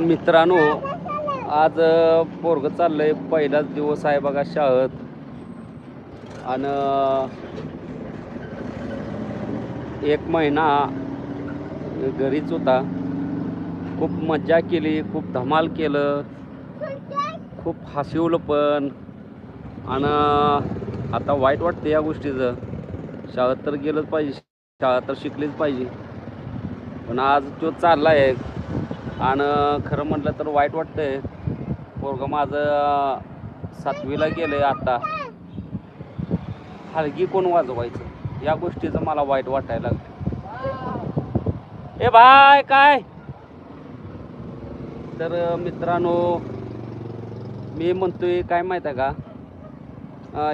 मित्रांनो आज पोरग चाललं आहे पहिलाच दिवस आहे बघा शाळेत. आणि एक महिना घरीच होता. खूप मज्जा केली खूप धमाल केलं खूप हसवलं पण. आणि आता वाईट वाटतं या गोष्टीचं. शाळेत तर गेलंच पाहिजे शाळा तर शिकलीच पाहिजे. पण आज तो चालला आहे आणि खरं म्हटलं तर वाईट वाटतंय. पोरगं माझं सातवीला गेलंय आता. हलगी कोण वाजवायचं? या गोष्टीचं मला वाईट वाटायला लागलं ए बाय काय? तर मित्रांनो मी म्हणतोय काय माहीत आहे का?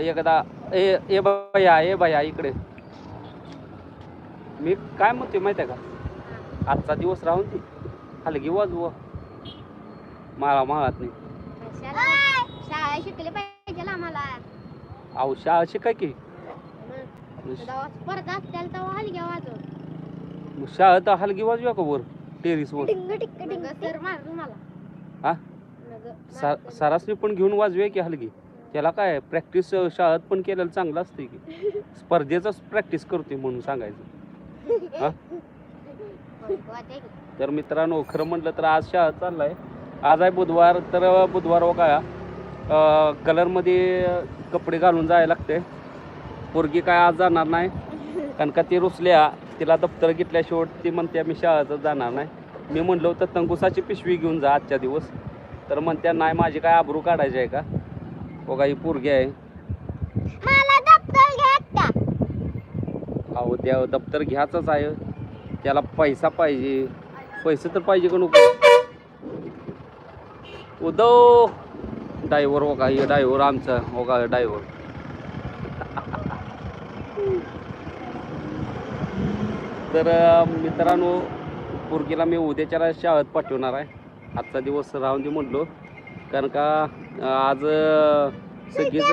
एकदा ए ए भैया ए भैया इकडे. मी काय म्हणतोय माहीत आहे का? आजचा दिवस राहून ती हलगी वाजव माळा माळात नाही. शाळा शिकले पाहिजे आम्हाला. अहो शाळा शिकाय की? स्पर्धा असतील तेव्हा हलग्या वाजव मग शाळेत हलगी वाजूया का वर? टेरिसवर टिंग टिंग टिंग सर मारू मला हा? सा सरासरी पण घेऊन वाजूया की हलगी त्याला काय प्रॅक्टिस शाळेत पण केलेलं चांगलं असते की. स्पर्धेचाच प्रॅक्टिस करते म्हणून सांगायचं. हा? तर मित्रांनो खरं म्हटलं तर आज शाळा चाललाय. आज आहे बुधवार तर बुधवार हो काय कलरमध्ये कपडे घालून जायला लागते पोरगी काय आज जाणार नाही. कारण का ती रुसल्या तिला दप्तर घेतल्याशिवाय ती म्हणते मी शाळेचं जाणार नाही. मी म्हणलं होतं तंगुसाची पिशवी घेऊन जा आजच्या दिवस. तर म्हणत्या नाही माझी काय आबरू काढायची आहे का? हो ही पोरगी आहे. अहो त्या दप्तर घ्यायचंच आहे. त्याला पैसा पाहिजे. पैसे तर पाहिजे का नको उदव ड्रायव्हर हो का? हे ड्रायव्हर आमचा. हो का? ड्रायव्हर तर मित्रांनो पोरगीला मी उद्याच्याला शाळेत पाठवणार आहे. आजचा दिवस राहून दे म्हणलो. कारण का आज सगळीच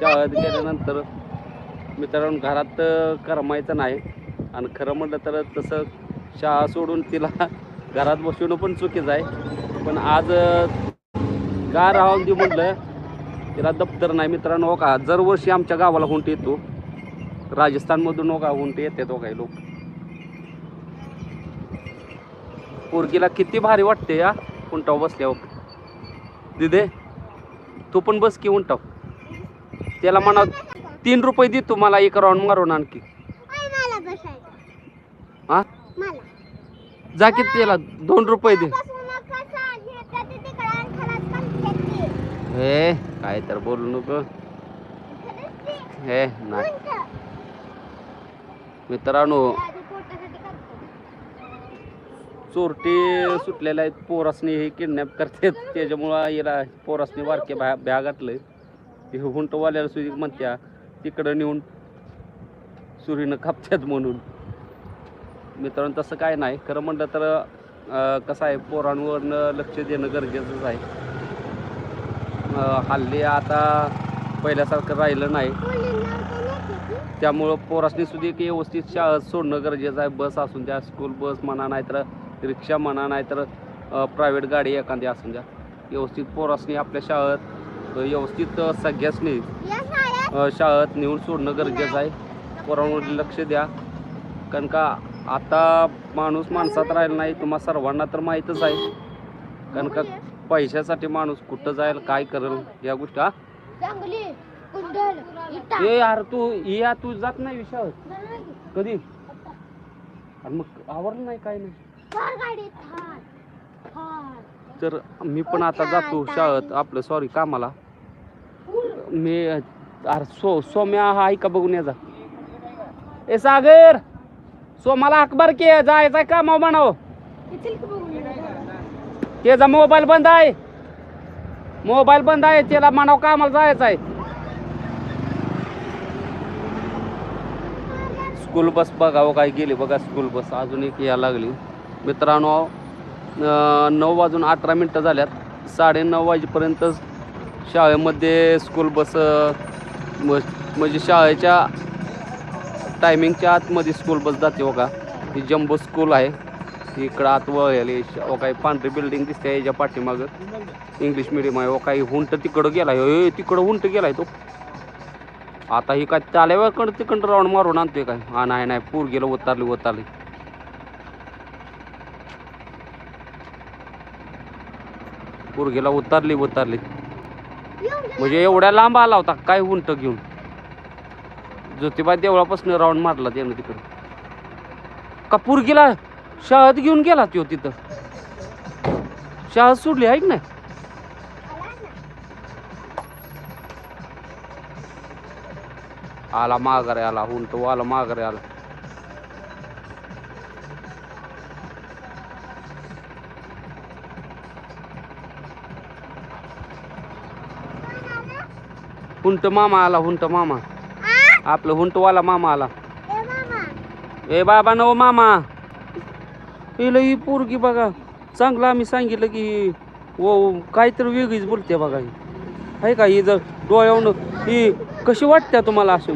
शाळेत गेल्यानंतर मित्रांनो घरात करमायचं नाही. आणि खरं म्हटलं तर तसं शाळा सोडून तिला घरात बसवणं पण चुकीचं आहे. पण आज का राहून दे म्हटलं तिला दप्तर नाही मित्रांनो हो का? दरवर्षी आमच्या गावाला हुंट येतो. राजस्थानमधून हो का हुंट येतात हो काही लोक. पोरगीला किती भारी वाटते या उंटाव बसल्यावर. दिदे तू पण बस की उंटाव त्याला म्हणा तीन रुपये दे तू मला एक राऊंड मारून आणखी हा मला जा की त्याला दोन रुपये दे. हे काय तर बोलू नको. हे नाही. मित्रांनो. चोरटे सुटलेले आहेत पोरासनी हे किडनॅप करतात त्याच्यामुळं याला पोरासनी बारके भ्या भ्या घातलंय ते हुंटवाल्याला सुद्धा म्हणत्या तिकडं नेऊन सुरीनं कापतात म्हणून मित्रांनो तसं काय नाही. खरं म्हटलं तर कसं आहे पोरांवरनं लक्ष देणं गरजेचंच आहे. हल्ली आता पहिल्यासारखं राहिलं नाही. त्यामुळं पोरासनी सुद्धा की व्यवस्थित शाळा सोडणं गरजेचं आहे. बस असून द्या स्कूल बस म्हणा नाहीतर रिक्षा म्हणा नाहीतर प्रायव्हेट गाडी एखादी असून द्या. व्यवस्थित पोरासनी आपल्या शाळेत व्यवस्थित सगळ्यासनी शाळेत नेऊन सोडणं गरजेचं आहे. पोरांवर लक्ष द्या. कारण का आता माणूस माणसात राहिला नाही तुम्हा सर्वांना तर माहीतच आहे. कारण का पैशासाठी माणूस कुठं जाईल काय करेल या गोष्टी हा? ए यार तू या तू जात नाही शाळेत कधी? आणि मग आवडलं नाही काय नाही? तर मी पण आता जातो शाळेत आपलं सॉरी कामाला. मी अरे सो सोम्या हा ऐका बघून या जा. ए सागर! सोमाला अखबार के जायचा कामाव म्हणाव? त्याचा मोबाईल बंद आहे. मोबाईल बंद आहे त्याला म्हणाव कामाला जायचं आहे? स्कूल बस बघावं काय गेली बघा स्कूल बस अजून एक या लागली. मित्रांनो नऊ वाजून अठरा मिनटं झाल्यात. साडे नऊ वाजेपर्यंत शाळेमध्ये स्कूल बस म्हणजे शाळेच्या टायमिंगच्या आतमध्ये स्कूल बस जाते बघा. ही जम्बो स्कूल आहे. इकडं आत वळले ओ काही पांढरी बिल्डिंग दिसते याच्या पाठीमागं. इंग्लिश मिडियम आहे. ओ काही हुंट तिकडं गेला आहे तिकडं हुंट गेलाय तो. आता ही काय त्याल्याकडं तिकडं राऊंड मारून आणतोय काय? हा नाही नाही. पूर गेलं उतारली उतारली. पूर गेला उतारली उतारली. म्हणजे एवढ्या लांब आला होता. काय उंट घेऊन? ज्योतिबा देवळापासून राऊंड मारला त्यानं तिकडं. कपूर गेला? शहद घेऊन गेला तो तिथं. शहद सोडली ऐक ना आला ना. आला हुन तो आला माघारे आला. हुंट मामा आला हुंट मामा. आपलं हुंटवाला मामा आला. ए बाबा नो मामा. हिला ही पोरगी बघा. चांगलं आम्ही सांगितलं की वो काहीतरी वेगळीच बोलते बघा ही. आहे का ही जर डोळ्यावरून ही कशी वाटते तुम्हाला अशी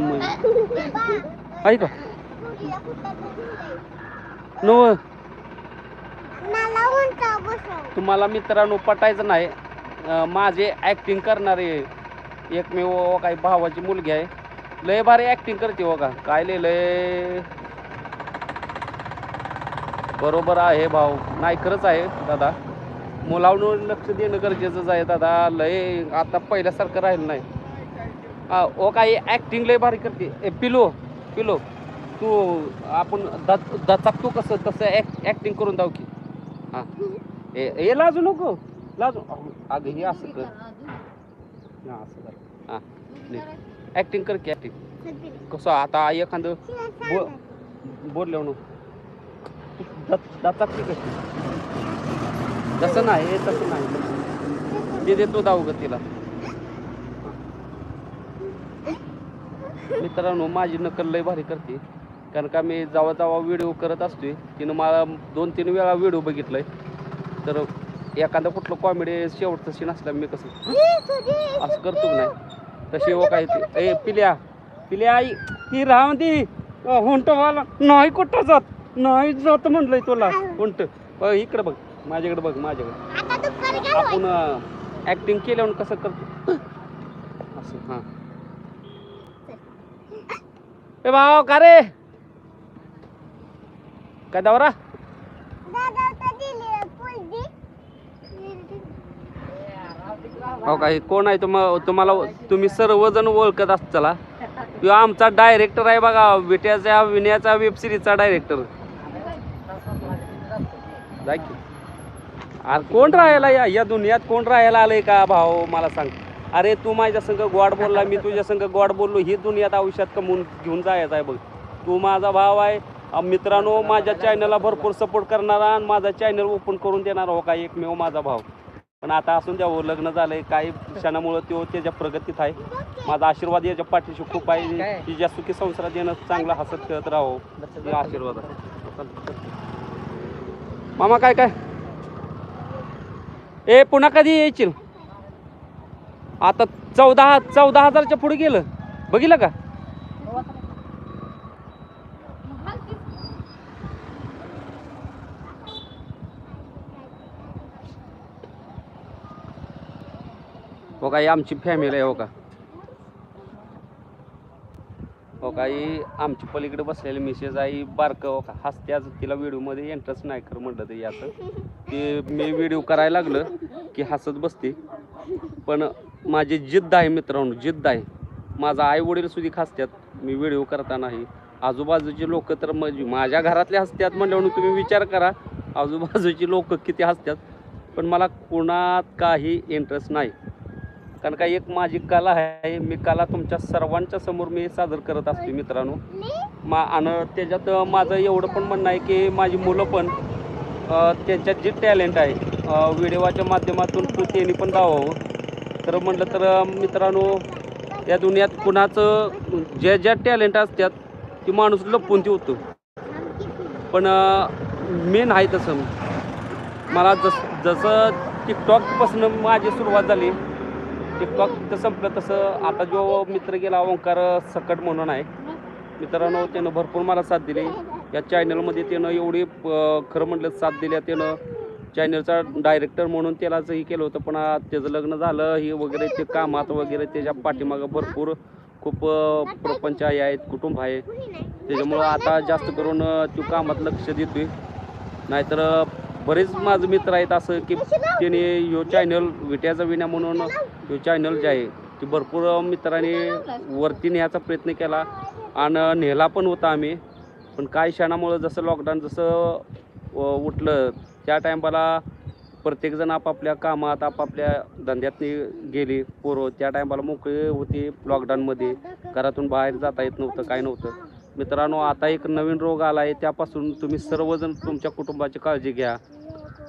आहे का? नव. तुम्हाला मित्रांनो पटायचं नाही. माझे ॲक्टिंग करणारे एकमेव काही भावाची मुलगी आहे. लय भारी ॲक्टिंग करते हो का? काय लय लय. बरोबर आहे भाऊ. नाही खरंच आहे दादा. मुलावर लक्ष देणं गरजेचंच आहे दादा. लय आता पहिल्यासारखं राहिलं नाही. हा ओ काही ॲक्टिंग लय भारी करते. ए पिलो पिलो. तू आपण दत दचाकतो कसं तसं ॲक्टिंग करून दाव की. हां. ए लाजू नको. लाजू. अगं हे असं कर. हां असं कर. हां ॲक्टिंग कर की. कसं आता एखादं बो. बोललो नो दचाकते कशी? तसं नाही हे तसं नाही. ते देतो दाऊ ग तिला. मित्रांनो माझी नकल लय भारी करते. कारण का मी जेव्हा जेव्हा व्हिडिओ करत असतोय. तिनं मला दोन तीन वेळा व्हिडिओ बघितलाय. तर एखादा कुठलं कॉमेडी शेवटचं सीन असल्या मी कसं. असं करतो की नाही? तशी हो काय ते? ए पिल्या. पिल्या आई ती राह ती हुंट वाला. नाही कुठं जात? नाही जात म्हणलंय तुला. हुंट. इकडं बघ. माझ्याकडे बघ माझ्याकडे. आपण ऍक्टिंग केल्यावर कसं करतो? असं हां. ए भाऊ का रे? काय दवरा दादा आता दिली पोरगी. हो काय कोण आहे? तुम तुम्हाला तुम्ही सर्वजण ओळखत असताला तो आमचा डायरेक्टर आहे बघा विट्याचा विण्याचा वेब सिरीजचा डायरेक्टर की. अरे कोण राहायला या या दुनियात कोण राहायला आलंय का भाऊ? मला सांग. अरे तू माझ्या संग गोड बोलला मी तुझ्या संग गोड बोललो ही दुनियात आयुष्यात कमवून घेऊन जायचं आहे बघ. तू माझा भाव आहे. मित्रांनो माझ्या चॅनलला भरपूर सपोर्ट करणारा आणि माझा चॅनल ओपन करून देणार हो का? एकमेव माझा भाव. पण आता असून द्यावं लग्न झालंय काही क्षणामुळं तो त्याच्या प्रगतीत आहे. माझा आशीर्वाद याच्या पाठीशी खूप आहे. तिच्या सुखी संसारात येणं चांगला हसत खेळत राहो. हे आशीर्वाद. मामा काय काय? ए पुन्हा कधी यायची आता चौदा चौदा हजारच्या पुढे गेलं. बघितलं का? हो का ही आमची फॅमिली आहे हो का. हो का ही आमची पलीकडे बसलेली मिसेस आई बारकं हो का. हसते आज तिला व्हिडिओमध्ये इंटरेस्ट नाही कर म्हटलं ते याचं. ते मी व्हिडिओ करायला लागलं की हसत बसते. पण माझी जिद्द आहे मित्रांनो जिद्द आहे. माझा आई वडील सुधी हसत्यात मी व्हिडिओ करतानाही. आजूबाजूचे लोक तर म्हणजे माझ्या घरातले हसतात म्हणल्यावर तुम्ही विचार करा. आजूबाजूची लोक किती हसतात. पण मला कोणात काही इंटरेस्ट नाही. कारण का एक माझी कला आहे मी कला तुमच्या सर्वांच्या समोर मी सादर करत असते मित्रांनो. मा आणि त्याच्यात माझं एवढं पण म्हणणं आहे की माझी मुलं पण त्यांच्यात जे टॅलेंट आहे व्हिडिओच्या माध्यमातून त्यांनी पण दावावं. तर म्हटलं तर मित्रांनो या दुनियात कुणाचं ज्या ज्या टॅलेंट असतात ती माणूस लपवून ठेवतो. पण मेन मी नाही तसं. मला जस जसं टिकटॉकपासून माझी सुरुवात झाली टिकटॉक फक्त संपलं तसं आता जो मित्र गेला ओंकार सकट म्हणून आहे. मित्रांनो त्यानं भरपूर मला साथ दिली. या चॅनलमध्ये त्यानं एवढी खरं म्हटलं साथ दिल्या त्यानं चॅनलचा डायरेक्टर म्हणून त्यालाच हे केलं होतं पण त्याचं लग्न झालं. हे वगैरे ते कामात वगैरे त्याच्या पाठीमागं भरपूर खूप प्रपंच आहे आहेत कुटुंब आहे. त्याच्यामुळं आता जास्त करून अं, तो कामात लक्ष देतोय. नाहीतर बरेच माझे मित्र आहेत असं की त्याने ह्यो चॅनल विट्याचा विण्या म्हणून ह्यो चॅनल जे आहे ते भरपूर मित्रांनी वरती न्यायचा प्रयत्न केला आणि नेला पण होता आम्ही. पण काही क्षणामुळं जसं लॉकडाऊन जसं उठलं त्या टायमाला प्रत्येकजण आपापल्या कामात आपापल्या धंद्यात गेली पोरं. त्या टायमाला मोकळे होते लॉकडाऊनमध्ये घरातून बाहेर जाता येत नव्हतं काय नव्हतं. मित्रांनो आता एक नवीन रोग आला आहे त्यापासून तुम्ही सर्वजण तुमच्या कुटुंबाची काळजी घ्या.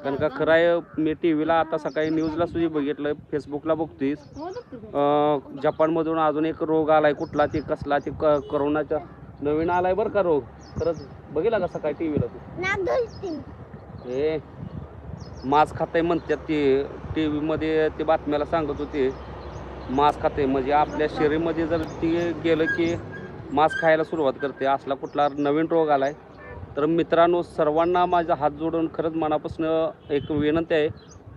कारण का खरं आहे मी टी व्हीला आता सकाळी न्यूजला सुद्धा बघितलं फेसबुकला बघतोयस. जपानमधून अजून एक रोग आलाय कुठला ते कसला ते क करोनाचा नवीन आलाय बरं का रोग? खरंच बघितला का सकाळी टी व्हीला तू. हे मांस खाताय म्हणतात ते टी व्हीमध्ये ते बातम्याला सांगत होते. मांस खाते म्हणजे आपल्या शरीरमध्ये जर ते गेलं की मांस खायला सुरुवात करते. असला कुठला नवीन रोग आला आहे तर मित्रांनो सर्वांना माझा हात जोडून खरंच मनापासून एक विनंती आहे.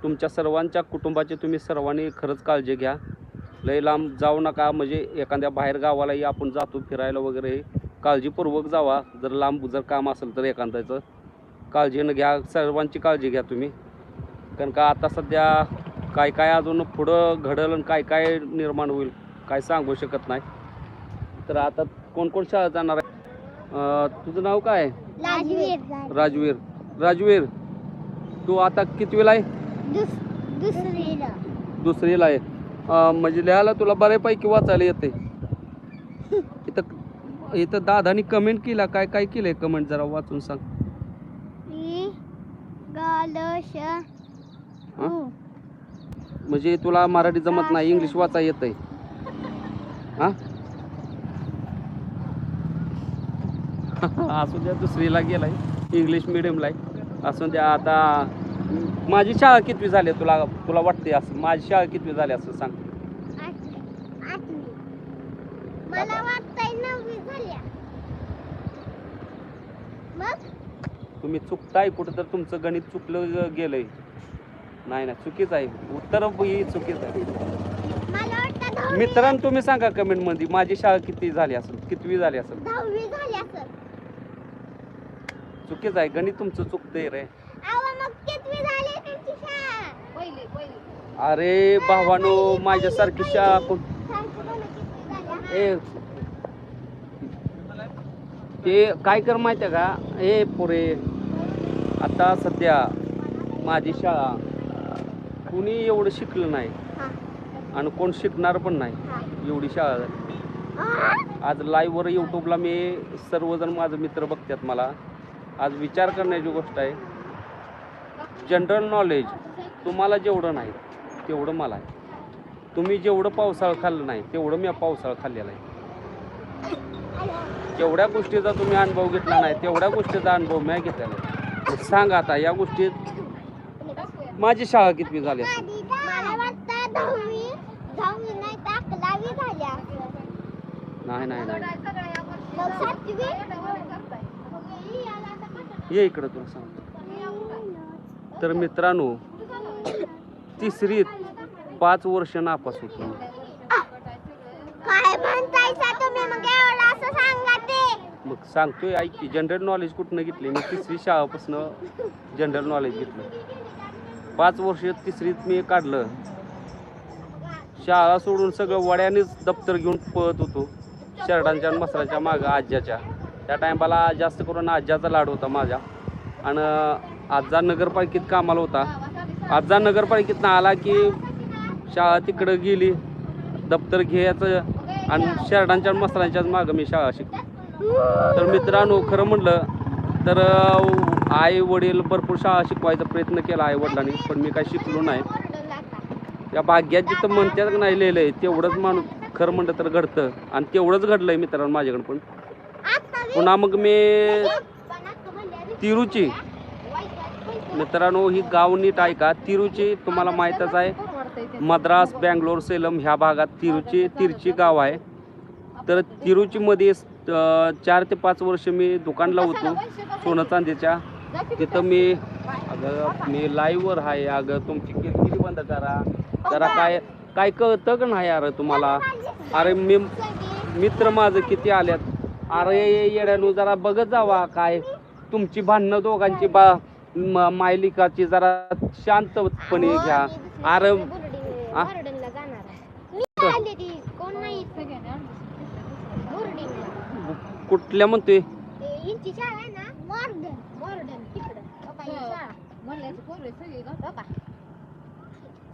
तुमच्या सर्वांच्या कुटुंबाची तुम्ही सर्वांनी खरंच काळजी घ्या. लय लांब जाऊ नका म्हणजे एखाद्या बाहेर गावालाही आपण जातो फिरायला वगैरे. काळजीपूर्वक जावा. जर लांब जर काम असेल तर एखाद्याचं काळजीनं घ्या. सर्वांची काळजी घ्या तुम्ही. कारण का आता सध्या काय काय अजून पुढं घडलं आणि काय काय निर्माण होईल काय सांगू शकत नाही. तर आता कोण कोण शाळेत जाणार आहे? तुझं नाव काय? राजवीर. राजवीर. राजवीर तू आता कितवीला आहे? दुस दुसरीला. दुसरीला आहे. म्हणजे लिहायला तुला बऱ्यापैकी वाचायला येते. इथं इथं दादानी कमेंट केला. काय काय केलंय कमेंट जरा वाचून सांग. हं? म्हणजे तुला मराठी जमत नाही इंग्लिश वाचा येत आहे हा? असू द्या दुसरीला गेलाय. इंग्लिश मिडियमला आहे. असू द्या आता माझी शाळा कितवी झाली तुला तुला वाटते असं? माझी शाळा कितवी झाली असं सांग. तुम्ही चुकताय कुठं तर तुमचं गणित चुकलं गेलंय. नाही ना चुकीच आहे. उत्तर ही चुकीच आहे. मित्रांनो तुम्ही सांगा कमेंटमध्ये माझी शाळा किती झाली असेल? कितवी झाली असेल. चुकीच आहे. गणित तुमचं चुकतंय रे. अहो मग कितवी झाली तुमची शाळा? अरे भावानो माझ्यासारखी शाळा कोण ए ते काय कर माहिती आहे का? ए पोरे. आता सध्या माझी शाळा कुणी एवढं शिकलं नाही. हा. आणि कोण शिकणार पण नाही. एवढी शाळा झाली. आज लाईव्हवर यूट्यूबला मी सर्वजण माझे मित्र बघतात मला. आज विचार करण्याची गोष्ट आहे. जनरल नॉलेज तुम्हाला जेवढं नाही तेवढं मला आहे. तुम्ही जेवढं पावसाळा खाल्लं नाही तेवढं मी पावसाळा खाल्लेला आहे. जेवढ्या गोष्टीचा तुम्ही अनुभव घेतला नाही तेवढ्या गोष्टीचा अनुभव मी घेतलेला आहे. सांग आता या गोष्टीत माझी शाळा कितवी झाली असेल? नाही. नाही नाही ये इकडं तुला सांग तर मित्रांनो तिसरीत पाच वर्ष नापास होतो. मग सांगतोय ऐक की जनरल नॉलेज कुठनं घेतले? मी तिसरी शाळापासून जनरल नॉलेज घेतलं. पाच वर्ष तिसरीत मी काढलं. शाळा सोडून सगळं वड्यानेच दप्तर घेऊन पळत होतो. शर्टांच्या मसराच्या मागं आज्याच्या. त्या टायमाला जास्त करून आज्याचा लाड होता माझ्या. आणि आजा नगरपालिकेत कामाला होता. आजा नगरपालिकेतनं आला की शाळा तिकडं गेली. दप्तर घ्यायचं आणि शर्टांच्या आणि मसरांच्याच मागं मी शाळा शिकलो. तर मित्रांनो खरं म्हटलं तर आई वडील भरपूर शाळा शिकवायचा प्रयत्न केला आई वडिलांनी पण मी काय शिकलो नाही. या भाग्यात जिथं म्हणतात नाही लिहिलं आहे तेवढंच माणूस खरं म्हणलं तर घडतं. आणि तेवढंच घडलं आहे मित्रांनो माझ्याकडं पण. पुन्हा मग मी तिरुची. मित्रांनो ही गाव नीट ऐका. तिरुची तुम्हाला माहीतच आहे. मद्रास बँगलोर सेलम ह्या भागात तिरुची तिरची गाव आहे. तर तिरुचीमध्ये चार ते पाच वर्ष मी दुकानला होतो सोनं चांदीच्या. तिथं मी अगं मी लाईव्हवर आहे. अगं तुमची किरकिरी बंद करा. जरा काय काय कळतं का नाही अरे तुम्हाला? अरे मी मित्र माझं किती आल्यात? अरे येड्यानु जरा बघत जावा काय. तुमची भांडणं दोघांची बा मायलिकाची जरा शांतपणे घ्या. अरे आ? गार्डनला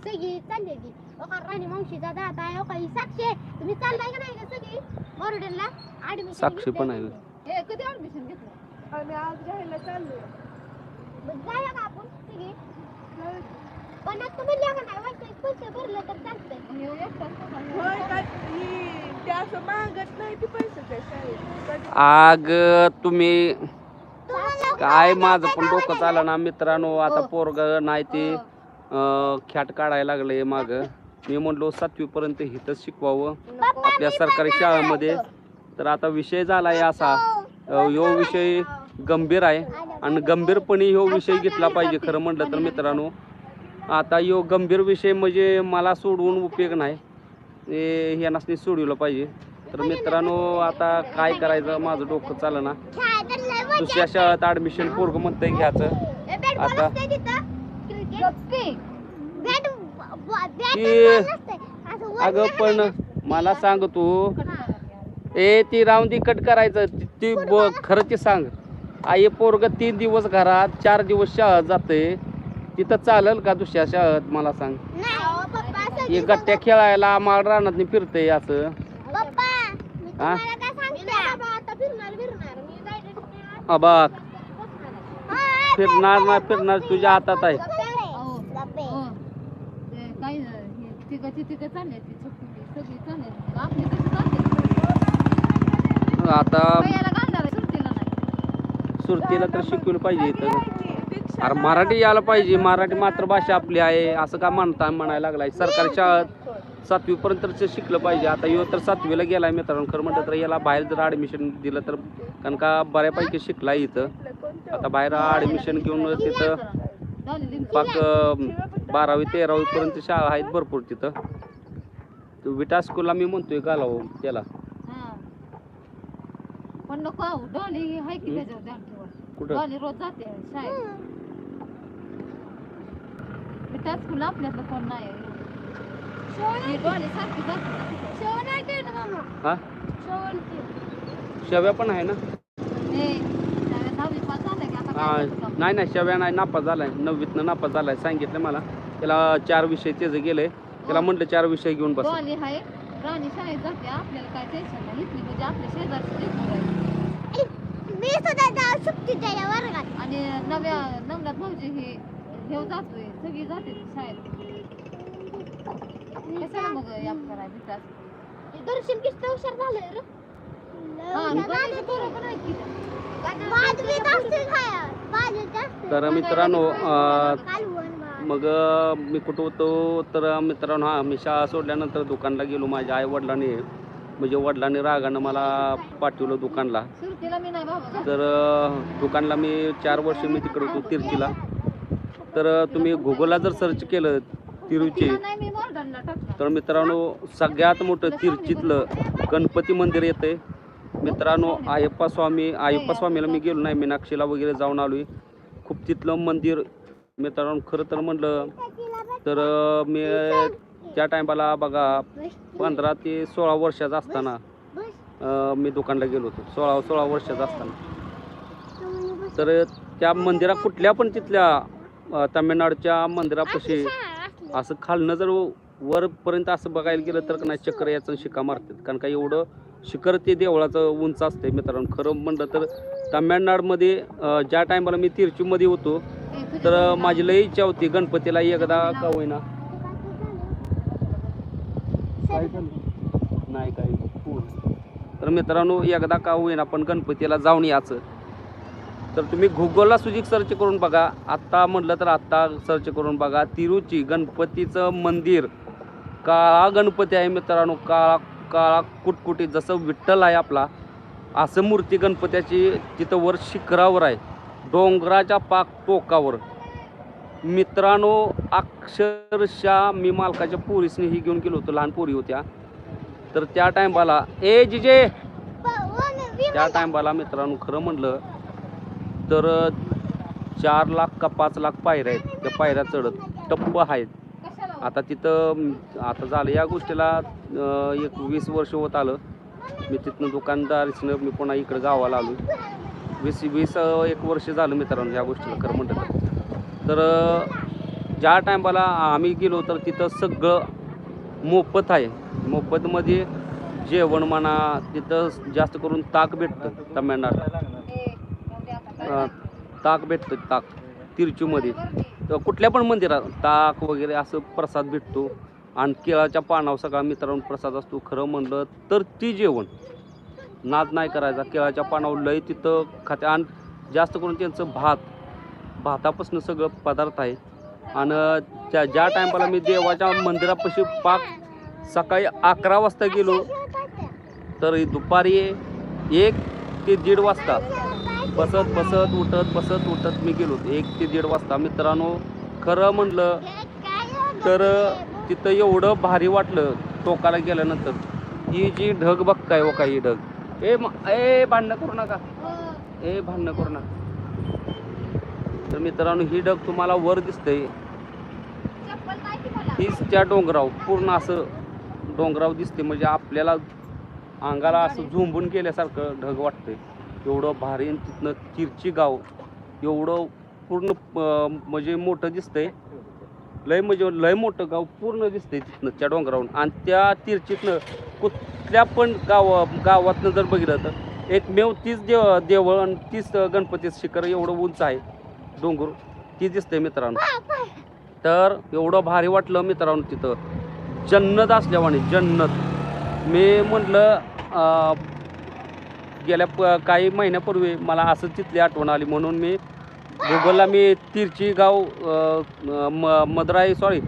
सगळी चालली ती हो का, राणी मावशीचा दादा आहे हो का, ही साक्षी आहे. तुम्ही चालताय का नाही का सगळी मॉर्डनला ऍडमिशन साक्षी पण आहे. कधी ऍडमिशन घेतलं आम्ही आज राहायला चाललोय जाऊया का आपण सगळी पण आता म्हणल्या का नाही वाटतं पैसे भरलं तर चालतंय आग तुम्ही काय माझं पण डोकं चालं ना मित्रांनो आता. पोरग नाही ते. ख्याट काढायला लागले माग. मी म्हणलो सातवीपर्यंत हिथंच शिकवावं. आपल्या सरकारी शाळेमध्ये. तर आता विषय झालाय असा. ह्यो विषय गंभीर आहे. आणि गंभीरपणे ह्यो विषय घेतला पाहिजे खरं म्हटलं तर मित्रांनो. आता ह्यो गंभीर विषय म्हणजे मला सोडवून उपयोग नाही. हे ह्यानासनी सोडवलं पाहिजे. तर मित्रांनो आता काय करायचं? माझं डोकं चालं ना. दुसऱ्या शाळेत ऍडमिशन पोरग म्हणतंय घ्यायचं. आता- गप्पी. बॅट अगं पण. मला सांग तू. ए ती राऊंड ती कट करायचं ती- ती ब- खरं ते सांग आई पोरग तीन दिवस घरात चार दिवस शाळेत जाते तिथं चालेल का दुसऱ्या शाळेत मला सांग नाही, हे गट्ट्या खेळायला आम्हाला रानात फिरतंय असं पप्पा, मी हा? तुम्हाला काय सांगते? मी आता फिरणार, फिरणार. मी direct मी आज अबा. हा, फिरणार ना फिरणार तुझ्या हातात आहे गप्पे रे. अहो. गप्पे. हो. ते काही हे तिघाची तिघं चालले ती छोटी सगळी चालले आपली कशी चालते? आता सुरतीला नाही. सुरतीला तर शिकवलं पाहिजे इथं. अरे मराठी यायला पाहिजे मराठी मातृभाषा आपली आहे असं का म्हणता म्हणायला लागलाय? सरकारी शाळेत सातवी पर्यंत शिकलं पाहिजे. आता यो तर सातवीला गेलाय मित्रांनो खरं म्हटलं तर याला बाहेर जर ऍडमिशन दिलं तर कारण का बऱ्यापैकी शिकलाय इथं. आता बाहेर ऍडमिशन घेऊन तिथं पाक बारावी तेरावी पर्यंत शाळा आहेत भरपूर तिथं. तो विटा स्कूलला मी म्हणतोय घालावं त्याला. हा. पण नको डॉली आहे की त्याच्यावर ध्यान ठेवा कुठं? डॉली रोज जाते शाळेत. त्या स्कूल आपल्यातलं कोण नाही. ही डॉली सारखी जाते. ना तिथं. शेवण आहे ते ना मामा. हा? शेवण ते. शेव्या पण आहे ना? ए, शाळेत दहावी पास झालं की? आता हा काय करायचं काम? नाही नाही. शेव्या नाही. नापास झालाय. नववीतनं नापास झालाय. सांगितलं मला. त्याला चार विषय त्याचं गेलंय त्याला म्हटलं चार विषय घेऊन बस. डॉली आहे. राणी शाळेत जाते. आपल्याला काय टेन्शन नाही. इथली म्हणजे आपल्या शेजारची लेकरं आहे. मी सुद्धा जाऊ शकते त्याच्या वर्गात. आणि नव्या नवनाथ भाऊजी हे घेऊ जातोय. सगळी जाते शाळेत. कशाला मग याप करायला दर्शन किती हुशार झालंय रे? हा गणेश पोरं पण आहेत की बाजरीत असते खाया. बाजरीत असते. तर मित्रांनो अं, कालवण भात. मग मी कुठं होतो तर मित्रांनो हा मी शाळा सोडल्यानंतर दुकानला गेलो माझ्या आई वडिलांनी म्हणजे वडिलांनी रागानं मला पाठवलं दुकानला. तर दुकानला मी चार वर्ष मी तिकडे होतो तिरचीला. तर तुम्ही गुगलला जर सर्च केलं तिरुची तर मित्रांनो सगळ्यात मोठं तिरचीतलं गणपती मंदिर येते मित्रांनो आयप्पा स्वामी आयप्पा स्वामीला मी गेलो नाही मीनाक्षीला वगैरे जाऊन आलोय. खूप तिथलं मंदिर मित्रांनो खरं तर म्हणलं तर मी त्या टायमाला बघा पंधरा ते सोळा वर्षाचा असताना मी दुकानला गेलो होतो. सोळा सोळा वर्षाचा असताना. तर त्या मंदिरा कुठल्या पण तिथल्या तामिळनाडूच्या मंदिरापाशी असं खालनं जर वरपर्यंत असं बघायला गेलं तर नाही चक्र याचं शिका मारतात. कारण का एवढं शिखर ते देवळाचं उंच असते मित्रांनो. खरं म्हणलं तर तामिळनाडूमध्ये ज्या टायमाला मी तिरचीमध्ये होतो तर माझी लई इच्छा होती गणपतीला एकदा का होईना नाही पूर्ण तर मित्रांनो एकदा का होईना पण गणपतीला जाऊन यायचं तर तुम्ही गुगलला सुजिक सर्च करून बघा. आत्ता म्हटलं तर आत्ता सर्च करून बघा. तिरुची गणपतीचं मंदिर. काळा गणपती आहे मित्रांनो. काळा काळा कुटकुटीत जसं विठ्ठल आहे आपला असं मूर्ती गणपत्याची तिथं वर शिखरावर आहे. डोंगराच्या पाक टोकावर. मित्रांनो अक्षरशः मी मालकाच्या पोरीसने ही घेऊन गेलो होतो. लहान पोरी होत्या. तर त्या टायमाला ए जिजे! त्या टायमाला मित्रांनो खरं म्हणलं तर चार लाख का पाच लाख पायऱ्या आहेत. त्या पायऱ्या चढत टप्प आहेत. आता तिथं आता झालं या गोष्टीला एक वीस वर्ष होत आलं. मी तिथनं दुकानदारीसनं मी पुन्हा इकडं गावाला आलो. वीस वीस एक वर्ष झालं मित्रांनो या गोष्टीला खरं म्हणतात तर. ज्या टायमाला आम्ही गेलो तर तिथं सगळं मोफत आहे. मोफतमध्ये जेवण म्हणा तिथं जास्त करून ताक भेटतं तमिळनाडू ताक भेटतं ताक. तिरचूमध्ये. तर कुठल्या पण मंदिरात ताक वगैरे असं प्रसाद भेटतो. आणि केळाच्या पानावर सगळा मित्रांनो प्रसाद असतो खरं म्हणलं तर ती जेवण. नाद नाही करायचा. केळाच्या पानावर लय तिथं खाते. आणि जास्त करून त्यांचं भात भातापासून सगळं पदार्थ आहे. आणि त्या ज्या टायमाला मी देवाच्या मंदिरापाशी पाक सकाळी अकरा वाजता गेलो तर दुपारी एक ते दीड वाजता बसत बसत उठत बसत उठत मी गेलो. एक ते दीड वाजता. मित्रांनो खरं म्हणलं तर तिथं एवढं भारी वाटलं टोकाला गेल्यानंतर. ही जी ढग बघताय हो काही ढग? ए म- ए भांडणं करू नका. ए भांडणं करू नका. तर मित्रांनो ही ढग तुम्हाला वर दिसतंय. हीच त्या डोंगराव पूर्ण असं डोंगराव दिसते म्हणजे आपल्याला अंगाला असं झुंबून गेल्यासारखं ढग वाटतंय. एवढं भारी तिथनं तिरची गाव एवढं पूर्ण म्हणजे मोठं दिसतंय. लय म्हणजे लय मोठं गाव पूर्ण दिसतंय तिथनं त्या डोंगरावरून. आणि त्या तिरचीतनं कुठल्या पण गाव गावातनं जर बघितलं तर एकमेव तीच देव देवळ आणि तीच गणपतीचं शिखर एवढं उंच आहे डोंगर. ती दिसतंय मित्रांनो. तर एवढं भारी वाटलं मित्रांनो तिथं. जन्नत असल्यावाने जन्नत. मी म्हटलं गेल्या प काही महिन्यापूर्वी मला असं तिथली आठवण आली म्हणून मी गुगलला मी तिरची गाव म मद्राई सॉरी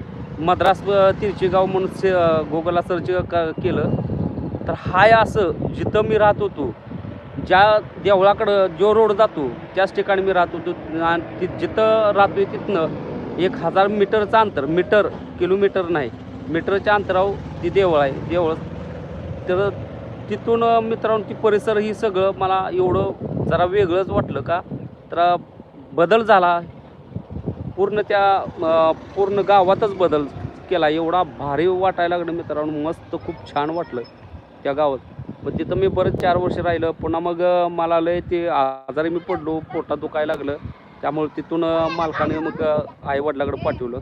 मद्रास तिरची गाव म्हणून से गुगलला सर्च क केलं. तर हाय असं जिथं मी राहत होतो ज्या देवळाकडं जो रोड जातो त्याच ठिकाणी मी राहत होतो. आणि ति जिथं राहतोय तिथनं एक हजार मीटरचं अंतर मीटर किलोमीटर नाही. मीटरच्या अंतरावर ती देवळ आहे. देवळ तर तिथून मित्रांनो ती परिसर ही सगळं मला एवढं जरा वेगळंच वाटलं का? तर बदल झाला. पूर्ण त्या पूर्ण गावातच बदल केला. एवढा भारी वाटायला लागलं मित्रांनो. मस्त खूप छान वाटलं त्या गावात. मग तिथं मी परत चार वर्ष राहिलं. पुन्हा मग मला लय ते आजारी मी पडलो. पोटात दुखायला लागलं. त्यामुळे तिथून मालकाने मग आईवडिलाकडे पाठवलं.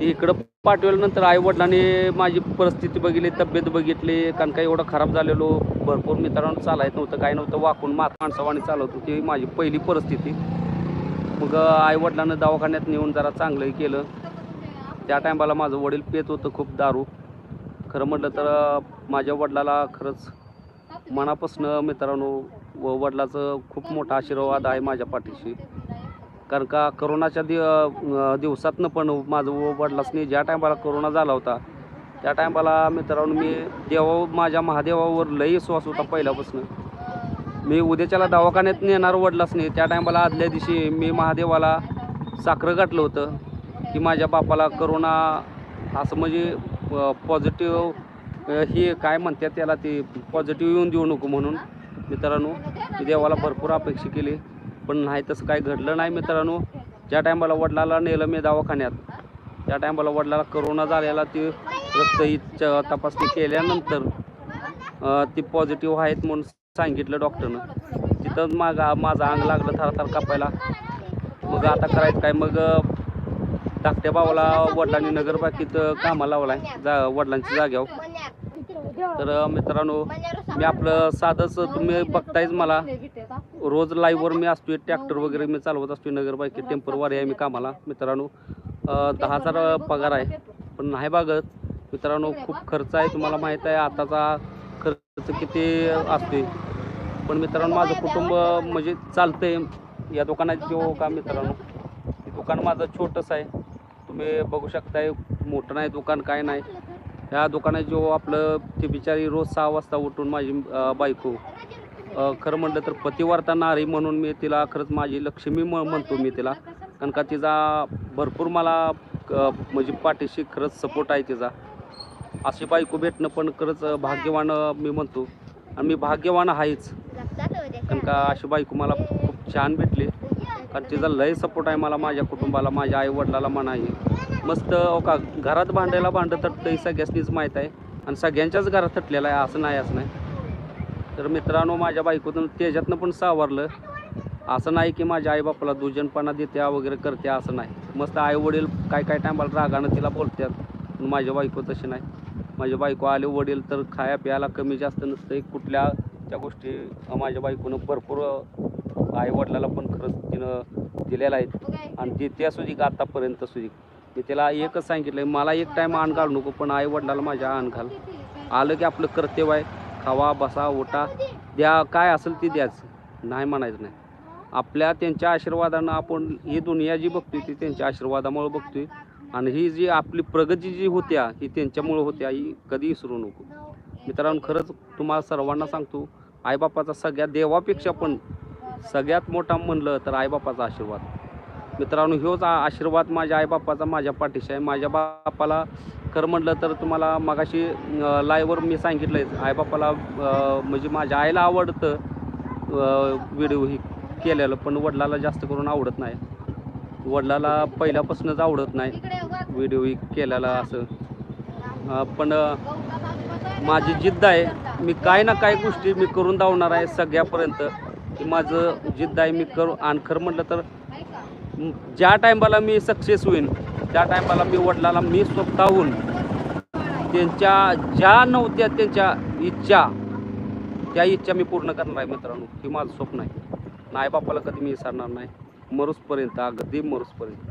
इकडं पाठवल्यानंतर आई वडिलांनी माझी परिस्थिती बघितली तब्येत बघितली कारण काही एवढं खराब झालेलो भरपूर मित्रांनो चालायचं नव्हतं काय नव्हतं वाकून मात माणसावाणी चालवत होती माझी पहिली परिस्थिती. मग आई वडिलांना दवाखान्यात नेऊन जरा चांगलं केलं. त्या टायमाला माझं वडील पेत होतं खूप दारू. खरं म्हटलं तर माझ्या वडिलाला खरंच मनापासून मित्रांनो व वडिलाचं खूप मोठा आशीर्वाद आहे माझ्या पाठीशी. कारण का करोनाच्या दि दिवसातनं पण माझं वडिलासनी ज्या टायमाला करोना झाला होता त्या टायमाला मित्रांनो मी देवा माझ्या महादेवावर लई विश्वास होता पहिल्यापासून. मी उद्याच्याला दवाखान्यात नेणार वडिलासनी त्या टायमाला आदल्या दिवशी मी महादेवाला साखरं गाठलं होतं की माझ्या बापाला करोना असं म्हणजे पॉझिटिव्ह हे काय म्हणतात त्याला ते पॉझिटिव्ह येऊन देऊ नको म्हणून. मित्रांनो मी देवाला भरपूर अपेक्षा केली. पण नाही तसं काय घडलं नाही मित्रांनो. ज्या टायमाला वडिलाला नेलं मी दवाखान्यात त्या टायमाला वडिलाला करोना झालेला ती रक्तही च- तपासणी केल्यानंतर ती पॉझिटिव्ह आहेत म्हणून सांगितलं डॉक्टरनं तिथं मागा माझं अंग लागलं थरथर कापायला. मग आता करायचं काय? मग धाकट्या भावाला वडिलांनी नगरपालिकेत कामाला लावलाय जा वडिलांच्या जाग्यावर तर मित्रांनो मी आपलं साधंच तुम्ही बघतायच मला. रोज लाईव्हवर मी असतोय ट्रॅक्टर वगैरे मी चालवत असतोय नगरपालिकेत टेम्परवारी आहे मी कामाला. मित्रांनो दहा हजार पगार आहे. पण नाही बघत. मित्रांनो खूप खर्च आहे तुम्हाला माहीत आहे आताचा खर्च किती असतोय. पण मित्रांनो माझं कुटुंब म्हणजे चालतंय. या दुकानात जो का मित्रांनो दुकान माझं छोटंच आहे. तुम्ही बघू शकताय मोठं नाही दुकान काय नाही. ह्या दुकानात जो आपलं ते बिचारी रोज सहा वाजता उठून माझी बायको खरं म्हटलं तर पतिवार्ता नारी म्हणून मी तिला खरंच माझी लक्ष्मी म म्हणतो मी तिला. कारण का तिचा भरपूर मला म्हणजे पाठीशी खरंच सपोर्ट आहे तिचा. अशी बायको भेटणं पण खरंच भाग्यवान मी म्हणतो. आणि मी भाग्यवान आहेच. कारण का अशी बायको मला खूप छान भेटली. कारण तिचा लय सपोर्ट आहे मला माझ्या कुटुंबाला माझ्या आईवडिलाला म्हणा आहे मस्त हो का? घरात भांडायला भांडं तटतं हे माहीत आहे. आणि सगळ्यांच्याच घरात तटलेलं आहे असं नाही असं नाही. तर मित्रांनो माझ्या बायकोतून त्याच्यातनं पण सावरलं. असं नाही की माझ्या आईबापाला दुजनपणा देत्या वगैरे करत्या असं नाही. मस्त आई वडील काय काय टायमाला रागानं तिला बोलतात पण माझ्या बायको तशी नाही. माझ्या बायको आले वडील तर खाया प्यायला कमी जास्त नसतं कुठल्या त्या गोष्टी माझ्या बायकोनं भरपूर आई वडिलाला पण खरंच तिनं दिलेल्या आहेत. आणि ती त्या सुधी आतापर्यंत सुधी मी त्याला एकच सांगितलं मला एक टाईम आण घालू नको पण आई वडिलाला माझ्या आण घाल. आलं की आपलं कर्तव्य आहे. खावा बसा ओटा द्या काय असेल ते द्यायचं नाही म्हणायचं नाही. आपल्या त्यांच्या आशीर्वादानं आपण ही दुनिया जी बघतोय ती त्यांच्या आशीर्वादामुळे बघतोय. आणि ही जी आपली प्रगती जी होत्या ही त्यांच्यामुळे होत्या ही कधी विसरू नको. मित्रांनो खरंच तुम्हाला सर्वांना सांगतो आईबापाचा सगळ्या देवापेक्षा पण सगळ्यात मोठा म्हणलं तर आईबापाचा आशीर्वाद. मित्रांनो ह्योच आशीर्वाद माझ्या आईबापाचा माझ्या पाठीशी आहे. माझ्या बापाला खरं म्हटलं तर तुम्हाला मगाशी लाईव्हवर मी सांगितलं आहे आईबापाला म्हणजे माझ्या आईला आवडतं व्हिडिओ ही केलेलं पण वडिलाला जास्त करून आवडत नाही. वडिलाला पहिल्यापासूनच आवडत नाही व्हिडिओ ही केलेला असं. पण माझी जिद्द आहे मी काय ना काय गोष्टी मी करून दावणार आहे सगळ्यापर्यंत. की माझं जिद्द आहे मी करू आणि खरं म्हटलं तर ज्या टायमाला मी सक्सेस होईन त्या टायमाला मी वडिलाला मी स्वतःहून त्यांच्या ज्या नव्हत्या त्यांच्या इच्छा त्या इच्छा मी पूर्ण करणार आहे मित्रांनो. हे माझं स्वप्न आहे. आईबापाला कधी मी विसरणार नाही. मरुसपर्यंत अगदी मरुसपर्यंत.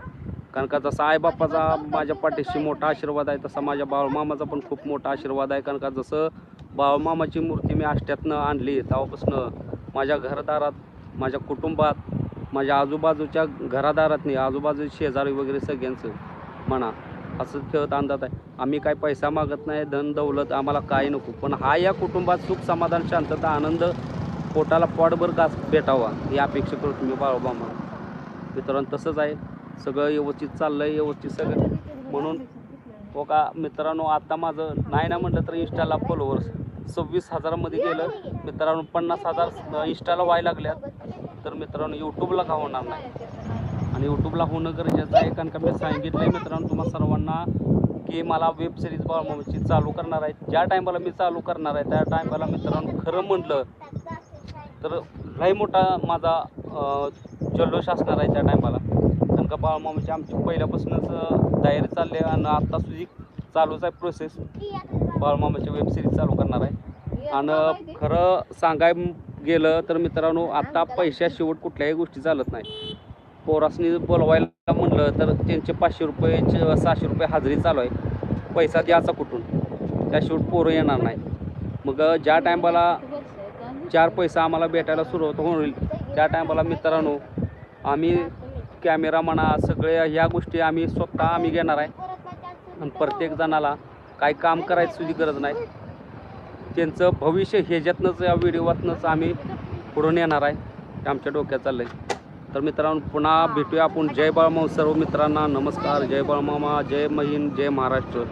कारण का जसा आईबापाचा माझ्या पाठीशी मोठा आशीर्वाद आहे तसा माझ्या बाळमामाचा पण खूप मोठा आशीर्वाद आहे. कारण का जसं बाळमामाची मूर्ती मी आष्ट्यातनं आणली तेव्हापासनं माझ्या घरदारात माझ्या कुटुंबात माझ्या आजूबाजूच्या घरादारातनी आजूबाजू शेजारी वगैरे सगळ्यांचं म्हणा असं खेळत अंदाज आहे. आम्ही काय पैसा मागत नाही धन दौलत आम्हाला काय नको. पण हा या कुटुंबात सुख समाधान शांतता आनंद पोटाला पोटभर गास भेटावा ही अपेक्षा करतो मी म्हणा मित्रांनो तसंच आहे. सगळं व्यवस्थित चाललं आहे व्यवस्थित सगळं. म्हणून हो का मित्रांनो आता माझं नाही ना म्हटलं तर इंस्टाला फॉलोअर्स सव्वीस हजारामध्ये गेलं. मित्रांनो पन्नास हजार इंस्टाला व्हायला लागल्यात. तर मित्रांनो यूट्यूबला का होणार नाही? आणि यूट्यूबला होणं गरजेचं आहे कारण का मी सांगितलं आहे मित्रांनो तुम्हाला सर्वांना की मला वेब सिरीज बाळमामाची चालू करणार आहे. ज्या टायमाला मी चालू करणार आहे त्या टायमाला मित्रांनो खरं म्हटलं तर लई मोठा माझा जल्लोष असणार आहे त्या टायमाला कारण का बाळमामाची आमची पहिल्यापासूनच तयारी चालली आहे आणि आत्ता सुद्धा चालूच आहे प्रोसेस बाळमामाची वेब सिरीज चालू करणार आहे. आणि खरं सांगाय गेलं तर मित्रांनो आता पैशा शेवट कुठल्याही गोष्टी चालत नाही. पोरासनी बोलवायला म्हणलं तर त्यांचे पाचशे रुपये सहाशे रुपये हजेरी चालू आहे. पैसा द्यायचा कुठून? त्या शेवट पोरं येणार नाही. मग ज्या टायमाला चार पैसा आम्हाला भेटायला सुरुवात होईल त्या टायमाला मित्रांनो आम्ही कॅमेरा म्हणा सगळ्या ह्या गोष्टी आम्ही स्वतः आम्ही घेणार आहे. आणि प्रत्येक जणाला काही काम करायची सुद्धा गरज नाही. त्यांचं भविष्य ह्याच्यातनंच या व्हिडिओतनंच आम्ही पुढून येणार आहे. ते आमच्या डोक्यात चाललं आहे तर मित्रांनो पुन्हा भेटूया आपण. जय बाळमाऊ. सर्व मित्रांना नमस्कार. जय बाळमामा. जय महिन. जय महाराष्ट्र.